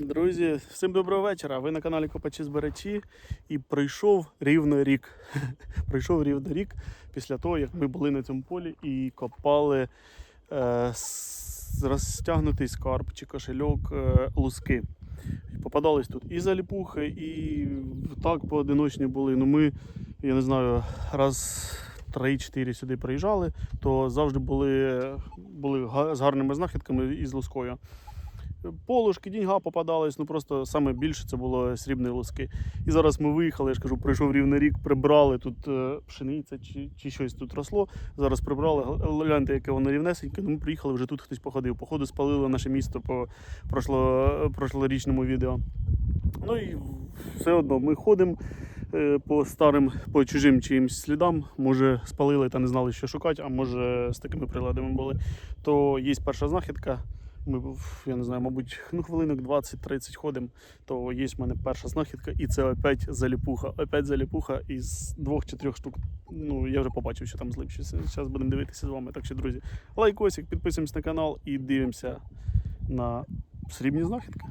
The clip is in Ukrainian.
Друзі, всім доброго вечора. Ви на каналі Копачі Збирачі і пройшов рівно рік. пройшов рівно рік після того, як ми були на цьому полі і копали е, розтягнутий скарб чи кошельок е, луски. Попадались тут і заліпухи, і так поодиночні були. Ну ми, я не знаю, раз 3-4 сюди приїжджали, то завжди були, були з гарними знахідками і з лускою. Полушки, діньга попадались, ну просто саме більше це було срібні луски. І зараз ми виїхали, я ж кажу, пройшов рівний рік, прибрали тут е, пшениця чи, чи щось тут росло. Зараз прибрали, гл- гляньте, яке воно рівнесеньке. Ну, ми приїхали, вже тут хтось походив. Походу спалили наше місто по прошло, прошлорічному відео. Ну і все одно ми ходимо е, по старим, по чужим чиїмсь слідам. Може, спалили та не знали, що шукати, а може з такими приладами були. То є перша знахідка. Ми, я не знаю, мабуть, ну, хвилинок 20-30 ходимо, то є в мене перша знахідка, і це опять заліпуха. Опять заліпуха із двох чи трьох штук. Ну, я вже побачив, що там злипшися. Зараз будемо дивитися з вами. Так що, друзі, лайкосик, підписуємось на канал і дивимося на срібні знахідки.